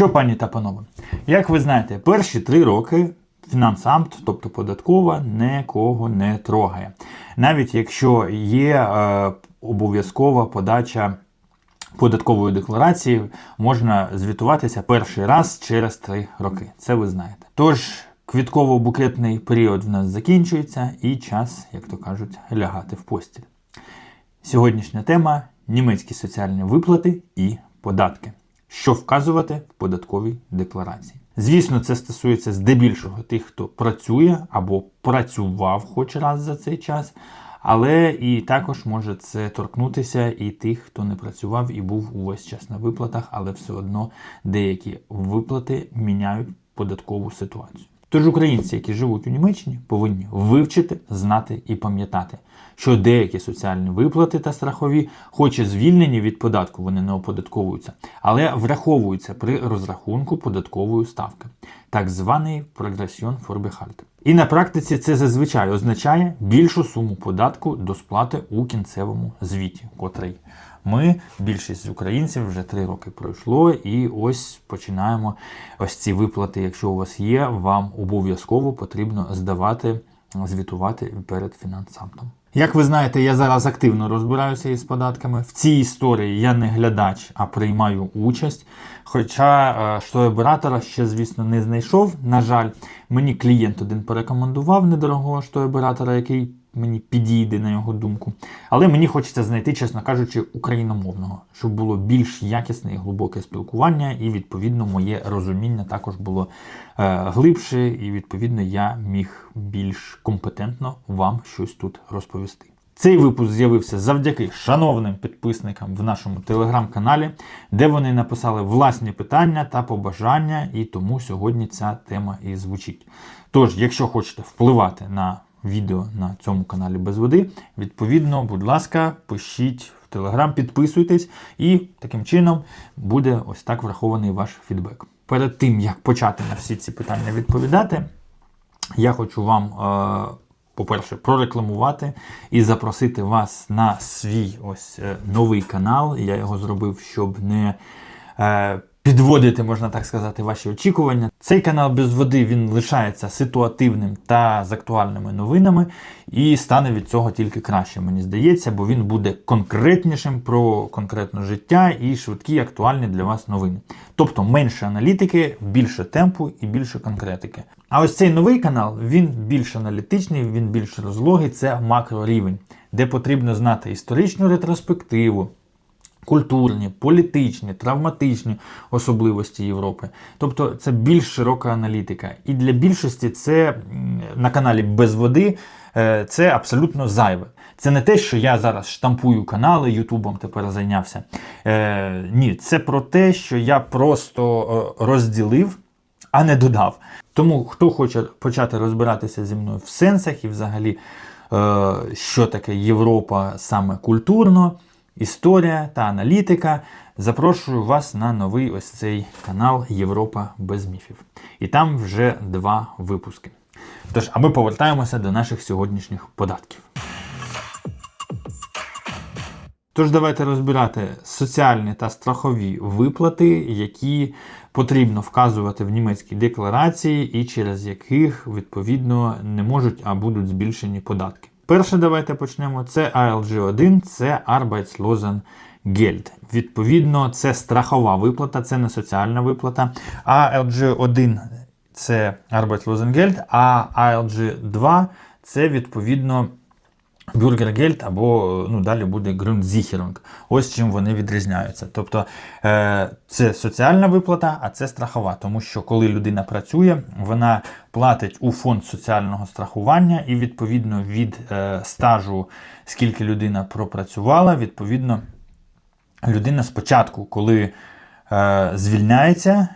що, пані та панове, як ви знаєте, перші три роки фінансамт, тобто податкова, нікого не трогає. Навіть якщо є е, обов'язкова подача податкової декларації, можна звітуватися перший раз через три роки. Це ви знаєте. Тож. Квітково-букетний період в нас закінчується, і час, як то кажуть, лягати в постіль. Сьогоднішня тема німецькі соціальні виплати і податки. Що вказувати в податковій декларації. Звісно, це стосується здебільшого тих, хто працює або працював хоч раз за цей час, але і також може це торкнутися і тих, хто не працював і був увесь час на виплатах, але все одно деякі виплати міняють податкову ситуацію. Тож українці, які живуть у Німеччині, повинні вивчити, знати і пам'ятати, що деякі соціальні виплати та страхові, хоч і звільнені від податку, вони не оподатковуються, але враховуються при розрахунку податкової ставки, так званий прогресіон форбехальт. І на практиці це зазвичай означає більшу суму податку до сплати у кінцевому звіті, котрий ми, більшість українців, вже три роки пройшло, і ось починаємо ось ці виплати. Якщо у вас є, вам обов'язково потрібно здавати, звітувати перед фінансамтом. Як ви знаєте, я зараз активно розбираюся із податками. В цій історії я не глядач, а приймаю участь. Хоча е, штоєбератора ще, звісно, не знайшов. На жаль, мені клієнт один порекомендував недорогого штоєбератора, який мені підійде на його думку. Але мені хочеться знайти, чесно кажучи, україномовного, щоб було більш якісне і глибоке спілкування, і відповідно моє розуміння також було е, глибше, і відповідно я міг більш компетентно вам щось тут розповісти. Цей випуск з'явився завдяки шановним підписникам в нашому телеграм-каналі, де вони написали власні питання та побажання, і тому сьогодні ця тема і звучить. Тож, якщо хочете впливати на відео на цьому каналі без води. Відповідно, будь ласка, пишіть в Телеграм, підписуйтесь, і таким чином буде ось так врахований ваш фідбек. Перед тим, як почати на всі ці питання відповідати, я хочу вам, е, по-перше, прорекламувати і запросити вас на свій ось е, новий канал. Я його зробив, щоб не е, підводити, можна так сказати, ваші очікування. Цей канал без води він лишається ситуативним та з актуальними новинами, і стане від цього тільки краще, мені здається, бо він буде конкретнішим про конкретне життя і швидкі актуальні для вас новини. Тобто менше аналітики, більше темпу і більше конкретики. А ось цей новий канал він більш аналітичний, він більш розлогий, це макрорівень, де потрібно знати історичну ретроспективу культурні, політичні, травматичні особливості Європи. Тобто це більш широка аналітика. І для більшості це на каналі без води е, це абсолютно зайве. Це не те, що я зараз штампую канали, Ютубом тепер зайнявся. Е, Ні, це про те, що я просто е, розділив, а не додав. Тому хто хоче почати розбиратися зі мною в сенсах і взагалі, е, що таке Європа саме культурно історія та аналітика. Запрошую вас на новий ось цей канал Європа без міфів. І там вже два випуски. Тож, а ми повертаємося до наших сьогоднішніх податків. Тож, давайте розбирати соціальні та страхові виплати, які потрібно вказувати в німецькій декларації, і через яких відповідно не можуть, а будуть збільшені податки. Перше, давайте почнемо. Це ALG1, це Arbeitslosengeld. Відповідно, це страхова виплата, це не соціальна виплата. ALG1 це Arbeitslosengeld, а ALG2 це відповідно. Бюргергельд або ну, далі буде Grundsicherung. Ось чим вони відрізняються. Тобто е, це соціальна виплата, а це страхова. Тому що коли людина працює, вона платить у фонд соціального страхування, і відповідно від е, стажу, скільки людина пропрацювала, відповідно, людина спочатку, коли е, звільняється.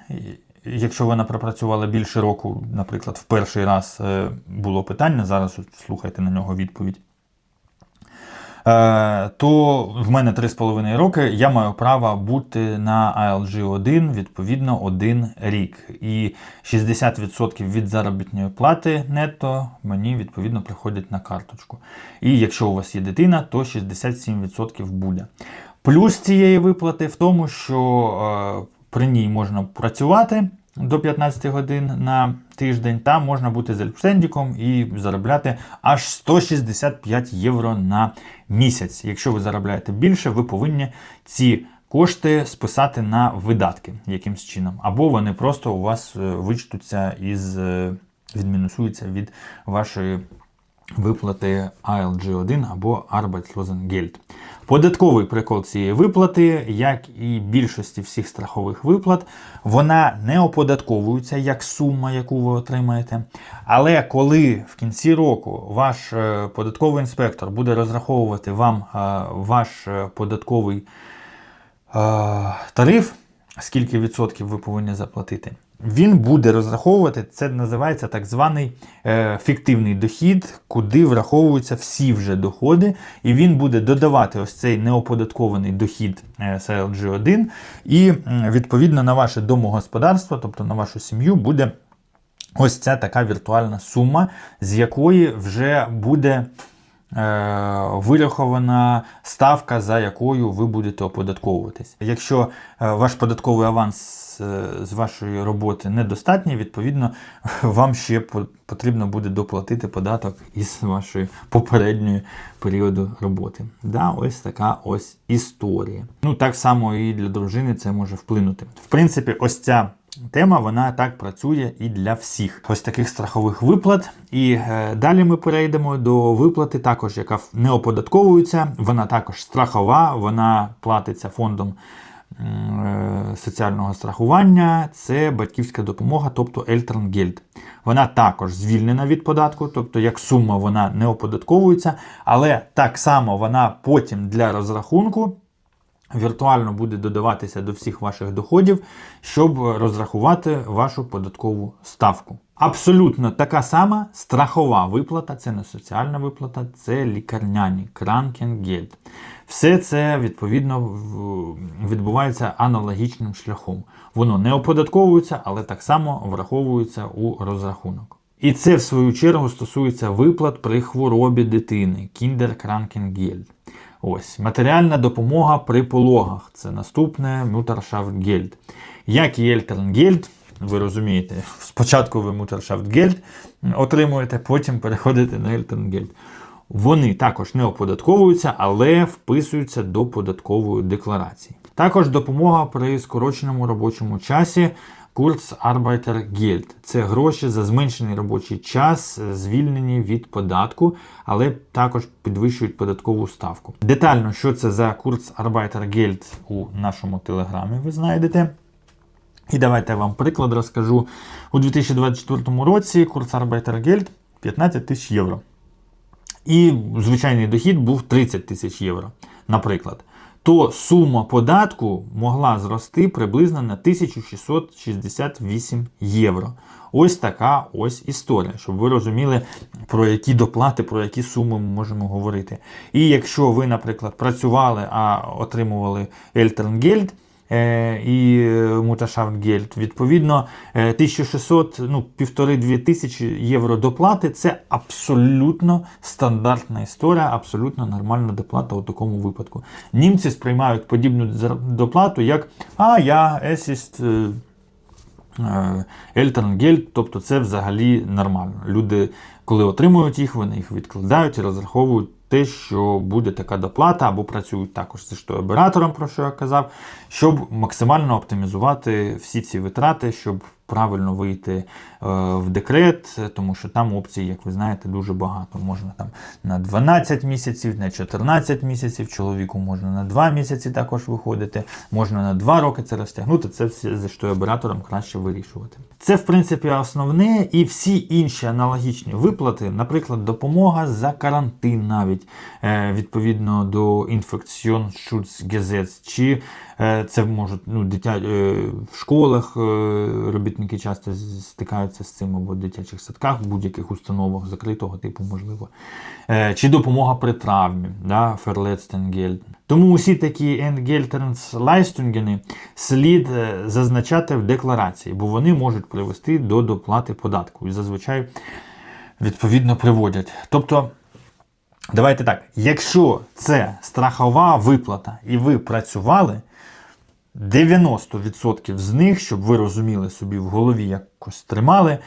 Якщо вона пропрацювала більше року, наприклад, в перший раз було питання, зараз слухайте на нього відповідь. Е, то в мене 3,5 роки я маю право бути на ALG 1 відповідно один рік. І 60% від заробітної плати нетто мені відповідно приходять на карточку. І якщо у вас є дитина, то 67% буде. Плюс цієї виплати в тому, що е, При ній можна працювати до 15 годин на тиждень, та можна бути зельфштендіком і заробляти аж 165 євро на місяць. Якщо ви заробляєте більше, ви повинні ці кошти списати на видатки якимсь чином, або вони просто у вас е, вичтуться із е, відмінусуються від вашої виплати ALG1 або Arbeitslosengeld. Податковий прикол цієї виплати, як і більшості всіх страхових виплат, вона не оподатковується як сума, яку ви отримаєте. Але коли в кінці року ваш е, податковий інспектор буде розраховувати вам е, ваш е, податковий тариф, скільки відсотків ви повинні заплатити, він буде розраховувати, це називається так званий е, фіктивний дохід, куди враховуються всі вже доходи, і він буде додавати ось цей неоподаткований дохід е, SLG1, і відповідно на ваше домогосподарство, тобто на вашу сім'ю, буде ось ця така віртуальна сума, з якої вже буде. Е, Вирахована ставка, за якою ви будете оподатковуватись. Якщо е, ваш податковий аванс е, з вашої роботи недостатній, відповідно, вам ще потрібно буде доплатити податок із вашої попередньої періоду роботи. Да, ось така ось історія. Ну так само і для дружини це може вплинути. В принципі, ось ця. Тема вона так працює і для всіх ось таких страхових виплат. І е, далі ми перейдемо до виплати, також яка не оподатковується. Вона також страхова, вона платиться фондом е, соціального страхування. Це батьківська допомога, тобто Elterngeld. Вона також звільнена від податку, тобто як сума вона не оподатковується, але так само вона потім для розрахунку віртуально буде додаватися до всіх ваших доходів, щоб розрахувати вашу податкову ставку. Абсолютно така сама страхова виплата, це не соціальна виплата, це лікарняні Krankengeld. Все це відповідно відбувається аналогічним шляхом. Воно не оподатковується, але так само враховується у розрахунок. І це, в свою чергу, стосується виплат при хворобі дитини Kinderkrankengeld. Ось матеріальна допомога при пологах. Це наступне Mutterschaftgeld. Як і Elterngeld, ви розумієте, спочатку ви Mutterschaftgeld отримуєте, потім переходите на Elterngeld. Вони також не оподатковуються, але вписуються до податкової декларації. Також допомога при скороченому робочому часі Kurzarbeitergeld. Це гроші за зменшений робочий час, звільнені від податку, але також підвищують податкову ставку. Детально, що це за Kurzarbeitergeld у нашому телеграмі, ви знайдете. І давайте я вам приклад розкажу. У 2024 році Kurzarbeitergeld 15 тисяч євро. І звичайний дохід був 30 тисяч євро, наприклад. То сума податку могла зрости приблизно на 1668 євро. Ось така ось історія, щоб ви розуміли, про які доплати, про які суми ми можемо говорити. І якщо ви, наприклад, працювали, а отримували Elterngeld, е, і Mutterschaftgeld, відповідно, е, 1600, ну, півтори-дві тисячі євро доплати це абсолютно стандартна історія, абсолютно нормальна доплата у такому випадку. Німці сприймають подібну доплату як а я есіст. е, Ельтернгельд, тобто це взагалі нормально. Люди, коли отримують їх, вони їх відкладають і розраховують те, що буде така доплата, або працюють також зі оператором, про що я казав, щоб максимально оптимізувати всі ці витрати, щоб правильно вийти е, в декрет, тому що там опцій, як ви знаєте, дуже багато. Можна там на 12 місяців, на 14 місяців, чоловіку можна на 2 місяці також виходити, можна на 2 роки це розтягнути. Це все зі оператором краще вирішувати. Це, в принципі, основне, і всі інші аналогічні виплати, наприклад, допомога за карантин, навіть е, відповідно до Infektionsschutzgesetz, чи е, це можуть ну, дитя, в школах е, робітники часто стикаються з цим, або в дитячих садках, в будь-яких установах закритого типу, можливо. Е, Чи допомога при травмі, да, Verletztengeld. Тому усі такі Entgeltensleistungen слід е, зазначати в декларації, бо вони можуть привести до доплати податку і зазвичай відповідно приводять. Тобто, давайте так, якщо це страхова виплата і ви працювали, 90% з них, щоб ви розуміли собі в голові, якось тримали,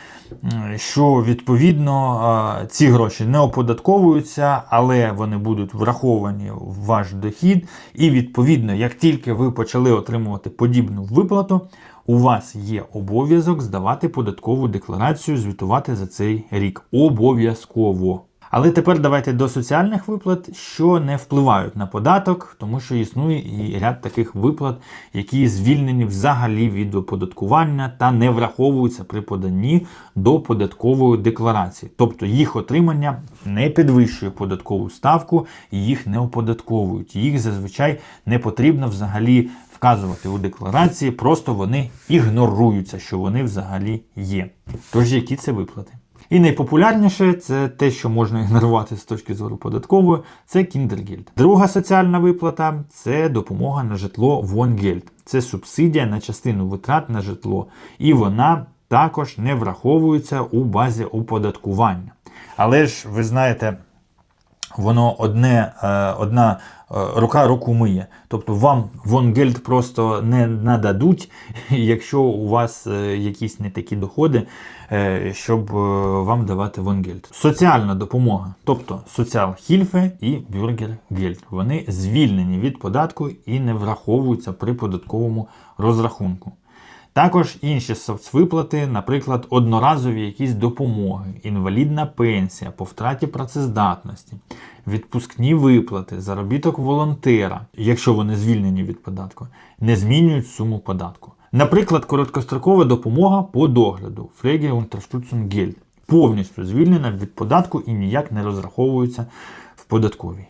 що відповідно ці гроші не оподатковуються, але вони будуть враховані в ваш дохід. І відповідно, як тільки ви почали отримувати подібну виплату, у вас є обов'язок здавати податкову декларацію, звітувати за цей рік. Обов'язково. Але тепер давайте до соціальних виплат, що не впливають на податок, тому що існує і ряд таких виплат, які звільнені взагалі від оподаткування та не враховуються при поданні до податкової декларації. Тобто їх отримання не підвищує податкову ставку і їх не оподатковують. Їх зазвичай не потрібно взагалі вказувати у декларації, просто вони ігноруються, що вони взагалі є. Тож які це виплати? І найпопулярніше це те, що можна ігнорувати з точки зору податкової, це Кіндергельд. Друга соціальна виплата це допомога на житло Вонгельд. Це субсидія на частину витрат на житло, і вона також не враховується у базі оподаткування. Але ж ви знаєте, воно одне, е, одна рука руку миє. Тобто вам Вонгельд просто не нададуть, якщо у вас е, якісь не такі доходи, е, щоб е, вам давати Вонгельд. Соціальна допомога, тобто соціалхільфе і бюргергельд, вони звільнені від податку і не враховуються при податковому розрахунку. Також інші соцвиплати, наприклад, одноразові якісь допомоги, інвалідна пенсія по втраті працездатності, відпускні виплати, заробіток волонтера, якщо вони звільнені від податку, не змінюють суму податку. Наприклад, короткострокова допомога по догляду Фреге Unterstützung повністю звільнена від податку і ніяк не розраховується в податковій.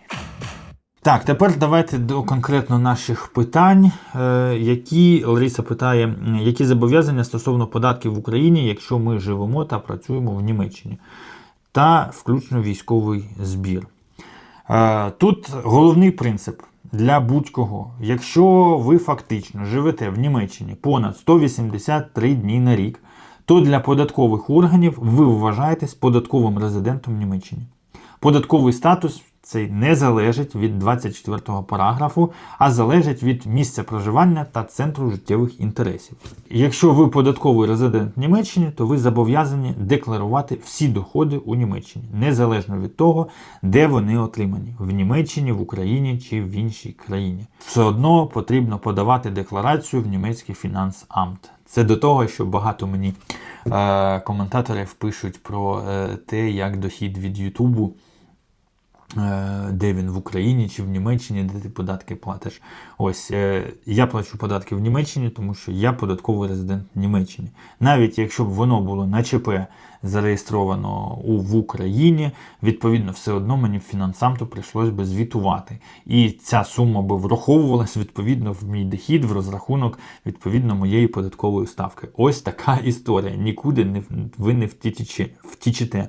Так, тепер давайте до конкретно наших питань, е, які Лариса питає, які зобов'язання стосовно податків в Україні, якщо ми живемо та працюємо в Німеччині, та включно військовий збір. Е, Тут головний принцип для будь-кого. Якщо ви фактично живете в Німеччині понад 183 дні на рік, то для податкових органів ви вважаєтесь податковим резидентом Німеччини. Податковий статус цей не залежить від 24 параграфу, а залежить від місця проживання та центру життєвих інтересів. Якщо ви податковий резидент Німеччини, то ви зобов'язані декларувати всі доходи у Німеччині, незалежно від того, де вони отримані в Німеччині, в Україні чи в іншій країні. Все одно потрібно подавати декларацію в німецький фінансамт. Це до того, що багато мені е, коментаторів пишуть про е, те, як дохід від Ютубу де він в Україні чи в Німеччині, де ти податки платиш. Ось е, я плачу податки в Німеччині, тому що я податковий резидент Німеччини. Навіть якщо б воно було на ЧП зареєстровано у, в Україні, відповідно, все одно мені фінансамту прийшлось би звітувати. І ця сума би враховувалась відповідно в мій дохід, в розрахунок відповідно моєї податкової ставки. Ось така історія. Нікуди не, ви не втіче, втічете.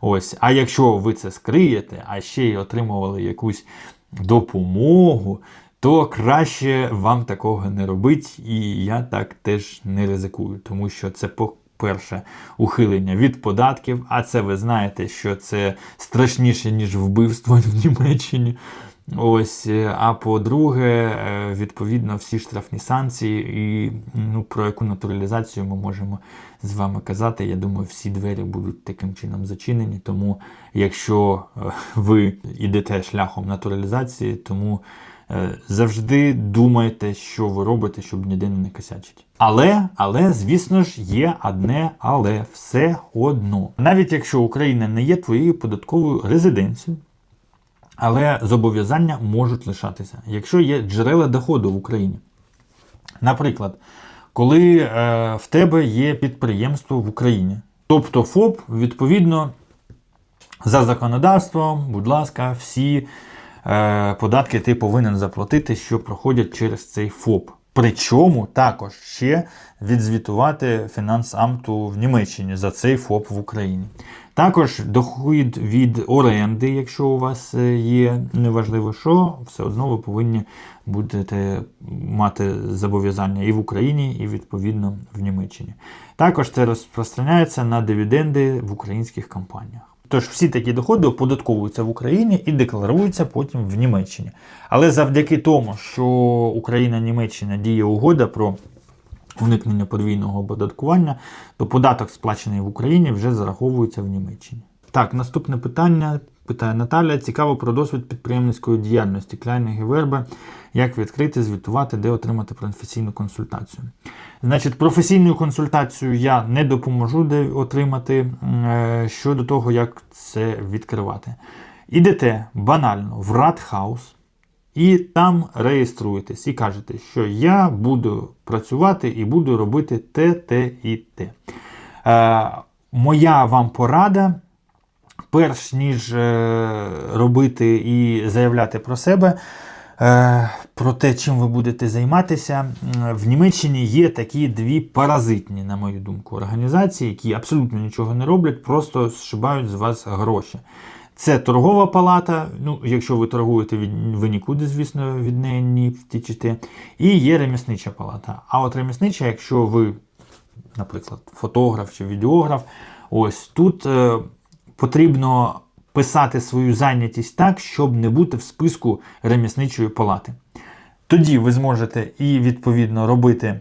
Ось, а якщо ви це скриєте, а ще й отримували якусь допомогу, то краще вам такого не робить, і я так теж не ризикую, тому що це по-перше, ухилення від податків, а це ви знаєте, що це страшніше, ніж вбивство в Німеччині. Ось, е, а по-друге, е, відповідно, всі штрафні санкції, і ну, про яку натуралізацію ми можемо з вами казати. Я думаю, всі двері будуть таким чином зачинені. Тому, якщо е, ви йдете шляхом натуралізації, тому завжди думайте, що ви робите, щоб ніде не накосячити. Але, але, звісно ж, є одне, але все одно. Навіть якщо Україна не є твоєю податковою резиденцією, але зобов'язання можуть лишатися, якщо є джерела доходу в Україні. Наприклад, коли е, в тебе є підприємство в Україні, тобто ФОП, відповідно, за законодавством, будь ласка, всі е, податки ти повинен заплатити, що проходять через цей ФОП. Причому також ще відзвітувати фінансамту в Німеччині за цей ФОП в Україні. Також дохід від оренди, якщо у вас е, є, неважливо що, все одно ви повинні будете мати зобов'язання і в Україні, і відповідно в Німеччині. Також це розпространяється на дивіденди в українських компаніях. Тож всі такі доходи оподатковуються в Україні і декларуються потім в Німеччині. Але завдяки тому, що Україна Німеччина діє угода про уникнення подвійного оподаткування, то податок, сплачений в Україні, вже зараховується в Німеччині. Так, наступне питання. Питає Наталя. Цікаво про досвід підприємницької діяльності Кляйних і Верби. Як відкрити, звітувати, де отримати професійну консультацію. Значить, професійну консультацію я не допоможу де отримати е, щодо того, як це відкривати. Ідете банально в Радхаус і там реєструєтесь і кажете, що я буду працювати і буду робити те, те і те. Е, моя вам порада. Перш ніж е, робити і заявляти про себе, е, про те, чим ви будете займатися, в Німеччині є такі дві паразитні, на мою думку, організації, які абсолютно нічого не роблять, просто зшибають з вас гроші. Це торгова палата. Ну, якщо ви торгуєте, ви нікуди, звісно, від неї не втічете. І є реміснича палата. А от реміснича, якщо ви, наприклад, фотограф чи відеограф, ось тут е, потрібно писати свою зайнятість так, щоб не бути в списку ремісничої палати. Тоді ви зможете і відповідно робити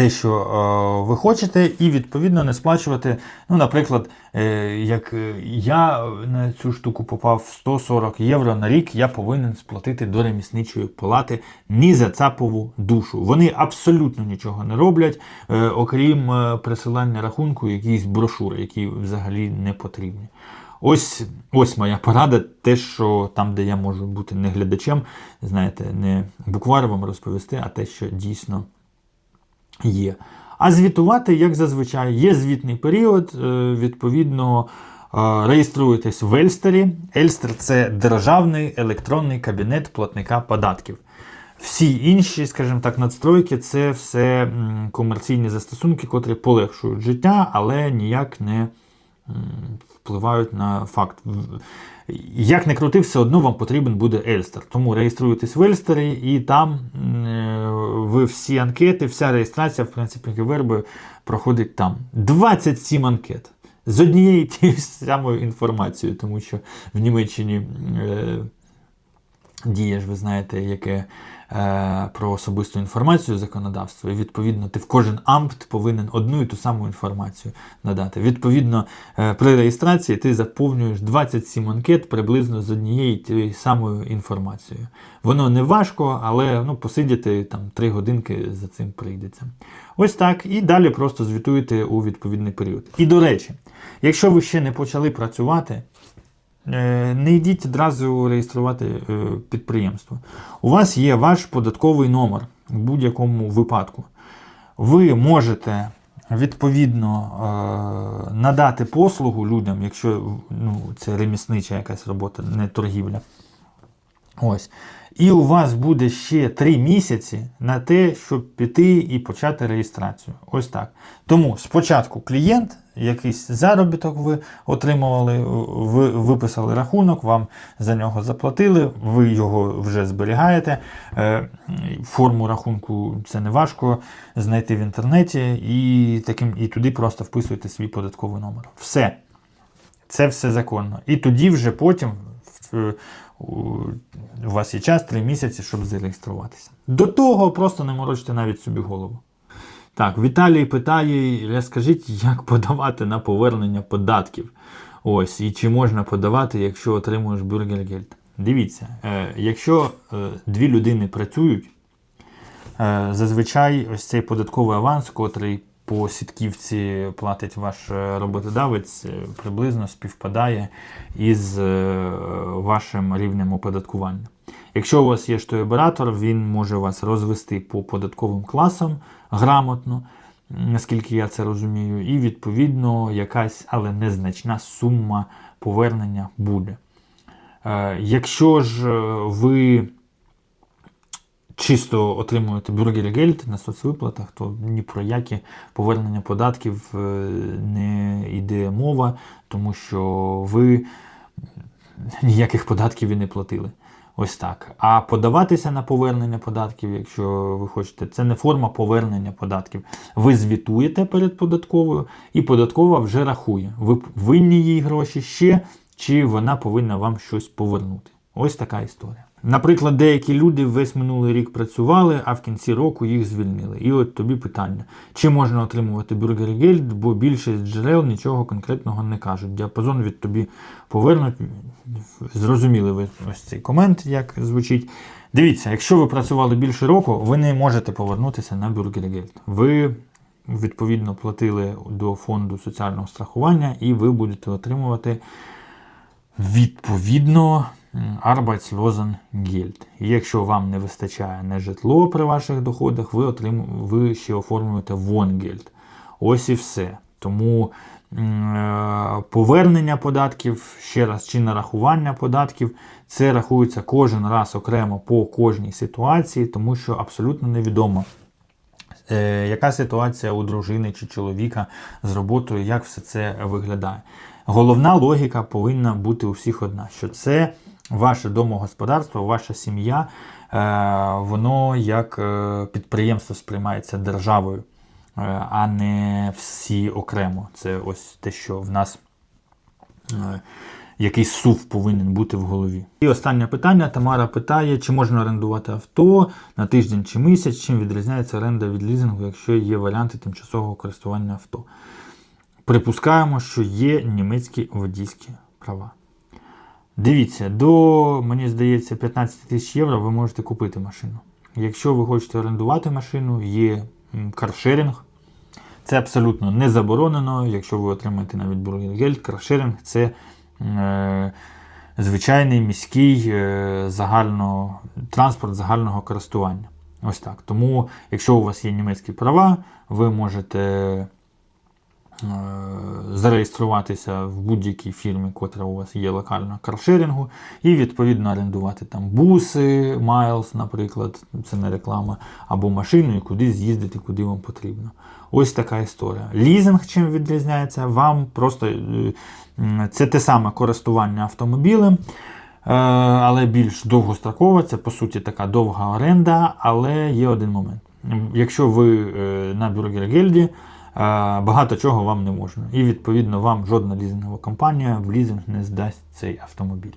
те, що е, ви хочете, і відповідно не сплачувати. Ну, наприклад, е, як е, я на цю штуку попав 140 євро на рік, я повинен сплатити до ремісничої палати ні за цапову душу. Вони абсолютно нічого не роблять, е, окрім е, присилання рахунку якісь брошури, які взагалі не потрібні. Ось, ось моя порада, те, що там, де я можу бути не глядачем, знаєте, не буквально розповісти, а те, що дійсно є. А звітувати, як зазвичай, є звітний період, е, відповідно. е, Реєструєтесь в Ельстері. Ельстер це державний електронний кабінет платника податків. Всі інші, скажімо так, надстройки це все комерційні застосунки, котрі полегшують життя, але ніяк не впливають на факт. Як не крути, все одно вам потрібен буде Ельстер. Тому реєструєтесь в Ельстері і там е, ви всі анкети, вся реєстрація, в принципі, верби проходить там. 27 анкет. З однією і тією самою інформацією, тому що в Німеччині е, діє ж, ви знаєте, яке про особисту інформацію законодавство. І відповідно, ти в кожен ампт повинен одну і ту саму інформацію надати. Відповідно, е, при реєстрації ти заповнюєш 27 анкет приблизно з однією тією самою інформацією. Воно не важко, але ну, посидіти там 3 годинки за цим прийдеться. Ось так. І далі просто звітуєте у відповідний період. І до речі, якщо ви ще не почали працювати, Е, Не йдіть одразу реєструвати е, підприємство. У вас є ваш податковий номер в будь-якому випадку. Ви можете відповідно е, надати послугу людям, якщо ну, це реміснича якась робота, не торгівля. Ось. І у вас буде ще 3 місяці на те, щоб піти і почати реєстрацію. Ось так. Тому спочатку клієнт, якийсь заробіток ви отримували, ви виписали рахунок, вам за нього заплатили, ви його вже зберігаєте. Е, Форму рахунку це не важко знайти в інтернеті, і, таким, і туди просто вписуєте свій податковий номер. Все. Це все законно. І тоді вже потім у вас є час 3 місяці, щоб зареєструватися. До того просто не морочте навіть собі голову. Так, Віталій питає, скажіть, як подавати на повернення податків? Ось, і чи можна подавати, якщо отримуєш бюргергельд? Дивіться, е, якщо е, дві людини працюють, Е, Зазвичай ось цей податковий аванс, котрий по сітківці платить ваш е, роботодавець, е, приблизно співпадає із е, вашим рівнем оподаткування. Якщо у вас є штоєбератор, він може вас розвести по податковим класам грамотно, наскільки я це розумію, і відповідно якась, але незначна сума повернення буде. Якщо ж ви чисто отримуєте бюргергельд на соцвиплатах, то ні про які повернення податків е, не йде мова, тому що ви ніяких податків і не платили. Ось так. А подаватися на повернення податків, якщо ви хочете, це не форма повернення податків. Ви звітуєте перед податковою, і податкова вже рахує. Ви винні їй гроші ще, чи вона повинна вам щось повернути. Ось така історія. Наприклад, деякі люди весь минулий рік працювали, а в кінці року їх звільнили. І от тобі питання: чи можна отримувати бюргергельд, бо більшість джерел нічого конкретного не кажуть. Діапазон від тобі повернуть. Зрозуміли ви ось цей комент, як звучить. Дивіться, якщо ви працювали більше року, ви не можете повернутися на бюргергельд. Ви відповідно платили до фонду соціального страхування, і ви будете отримувати відповідно Arbeitslosengeld. І якщо вам не вистачає на житло при ваших доходах, ви, отрим... ви ще оформлюєте Wohngeld. Ось і все. Тому е, повернення податків, ще раз, чи нарахування податків, це рахується кожен раз окремо по кожній ситуації, тому що абсолютно невідомо. Е, яка ситуація у дружини чи чоловіка з роботою, як все це виглядає. Головна логіка повинна бути у всіх одна, що це ваше домогосподарство, ваша сім'я, е, воно як е, підприємство сприймається державою, е, а не всі окремо. Це ось те, що в нас якийсь сув повинен бути в голові. І останнє питання. Тамара питає, чи можна орендувати авто на тиждень чи місяць, чим відрізняється оренда від лізингу, якщо є варіанти тимчасового користування авто. Припускаємо, що є німецькі водійські права. Дивіться, до, мені здається, 15 тисяч євро ви можете купити машину. Якщо ви хочете орендувати машину, є каршеринг. Це абсолютно не заборонено. Якщо ви отримаєте навіть бургергельд, каршеринг це е, звичайний міський е, загально, транспорт загального користування. Ось так. Тому, якщо у вас є німецькі права, ви можете зареєструватися в будь-якій фірмі, котра у вас є локально каршерінгу, і відповідно орендувати там буси, Miles, наприклад, це не реклама, або машину і кудись з'їздити, куди вам потрібно. Ось така історія. Лізинг чим відрізняється, вам просто е, це те саме користування автомобілем. Е, Але більш довгострокова, це по суті така довга оренда, але є один момент. Якщо ви е, на бюргергельді, багато чого вам не можна. І відповідно вам жодна лізингова компанія в лізинг не здасть цей автомобіль.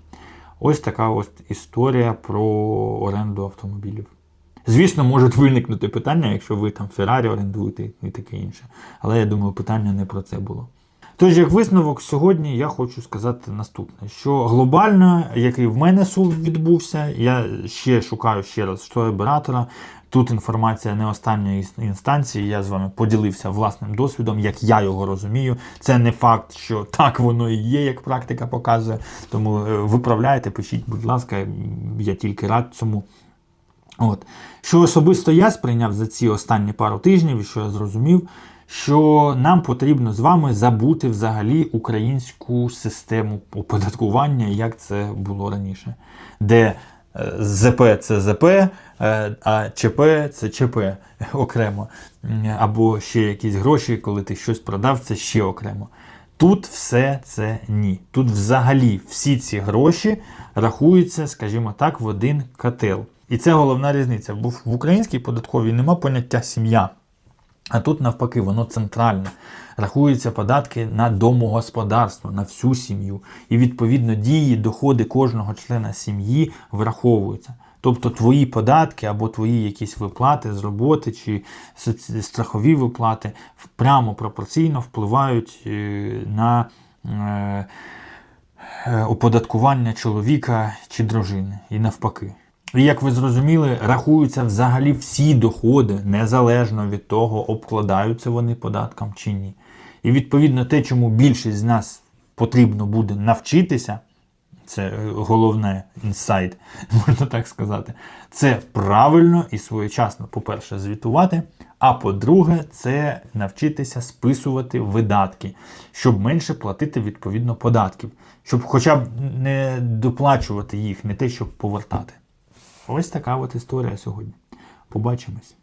Ось така ось історія про оренду автомобілів. Звісно, можуть виникнути питання, якщо ви там Феррарі орендуєте і таке інше. Але я думаю, питання не про це було. Тож, як висновок, сьогодні я хочу сказати наступне: що глобально, який в мене суд відбувся, я ще шукаю ще раз що оператора. Тут інформація не останньої інстанції. Я з вами поділився власним досвідом, як я його розумію. Це не факт, що так воно і є, як практика показує. Тому е, виправляйте, пишіть, будь ласка, я тільки рад цьому. От. Що особисто я сприйняв за ці останні пару тижнів, і що я зрозумів, що нам потрібно з вами забути взагалі українську систему оподаткування, як це було раніше, де ЗП це ЗП, е, а ЧП це ЧП окремо. Або ще якісь гроші, коли ти щось продав, це ще окремо. Тут все це ні. Тут взагалі всі ці гроші рахуються, скажімо так, в один котел. І це головна різниця. Бо в українській податковій нема поняття сім'я. А тут навпаки, воно центральне. Рахуються податки на домогосподарство, на всю сім'ю. І відповідно дії, доходи кожного члена сім'ї враховуються. Тобто твої податки або твої якісь виплати з роботи чи страхові виплати прямо пропорційно впливають е, на е, е, оподаткування чоловіка чи дружини і навпаки. І як ви зрозуміли, рахуються взагалі всі доходи, незалежно від того, обкладаються вони податком чи ні. І відповідно те, чому більшість з нас потрібно буде навчитися, це головне інсайт, можна так сказати, це правильно і своєчасно, по-перше, звітувати. А по-друге, це навчитися списувати видатки, щоб менше платити відповідно податків, щоб хоча б не доплачувати їх, не те, щоб повертати. Ось така от історія сьогодні. Побачимось.